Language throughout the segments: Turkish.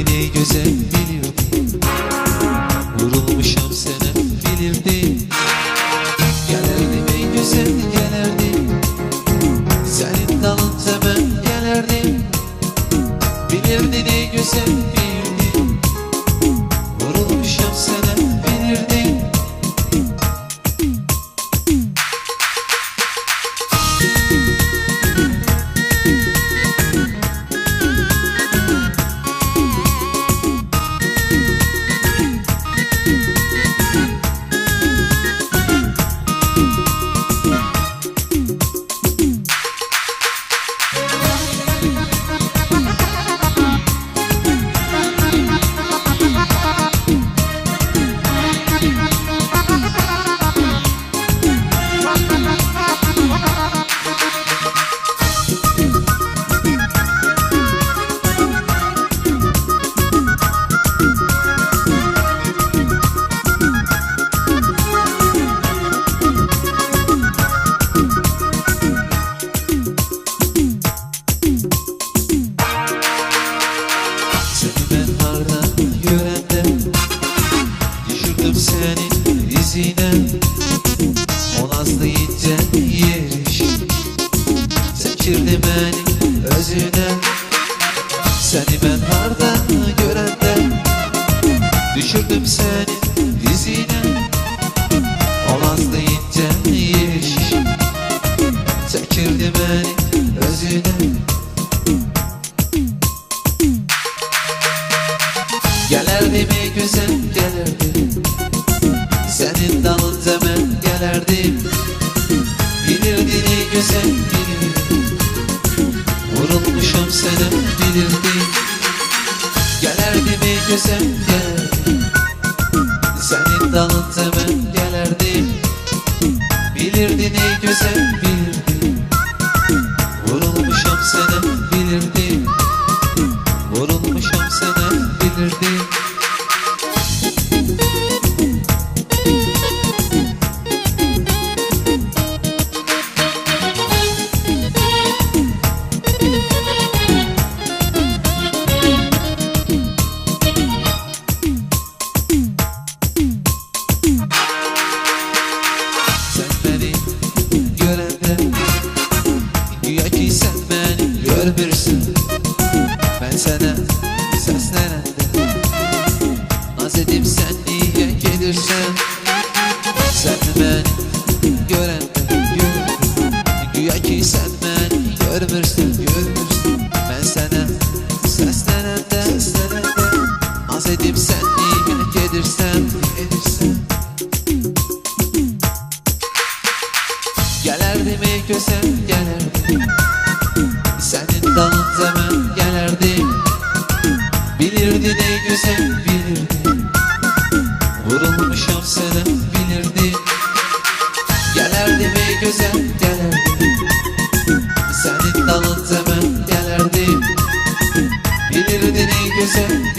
Derdini güzel biliyorum. Vurulmuşam sene bilirdim. Gelirdim en güzel gelirdim Senin dalın hemen gelirdim Bilirdin en güzel özüne Seni ben harda görende Düşürdüm senin izine O nazlı ince yeriş Çekirdi beni özüne Gelerdi mi güzel gelerdi Senin dalınca ben gelerdim. Bilirdi ne güzel Gelerdi Senin dalınca ben gelerdim. Bilirdi ne güzel sana seslenende Naz edip sen niye gelirsen? Sen beni görende Güya ki sen beni görmürsün güzel bilirdi. Vurulmuşum sana bilirdi. Gelerdi mi güzel gelerdi. Senin dalınca ben gelerdim. Bilirdi ne güzel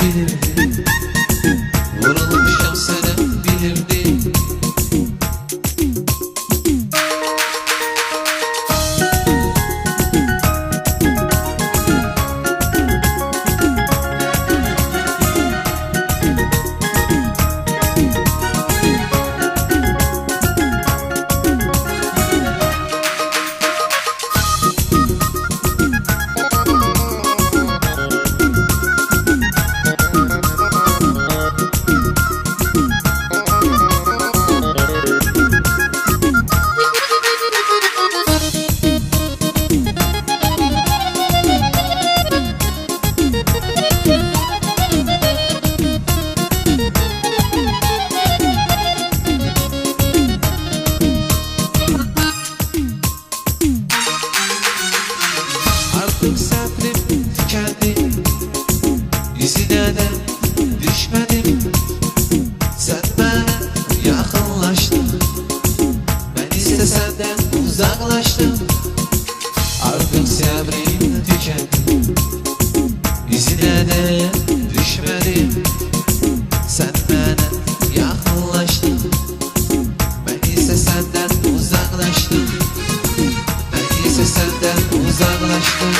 ben ise senden uzaklaştım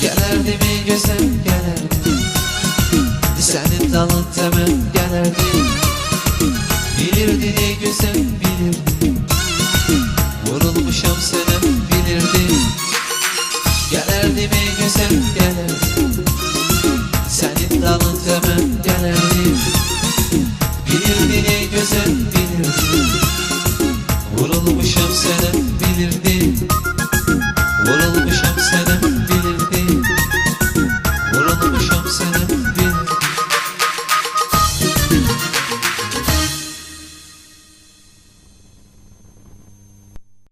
Gelerdi mi güzel gelerdi. Senin dalın temel gelerdi. Bilirdi ne güzel bilirdi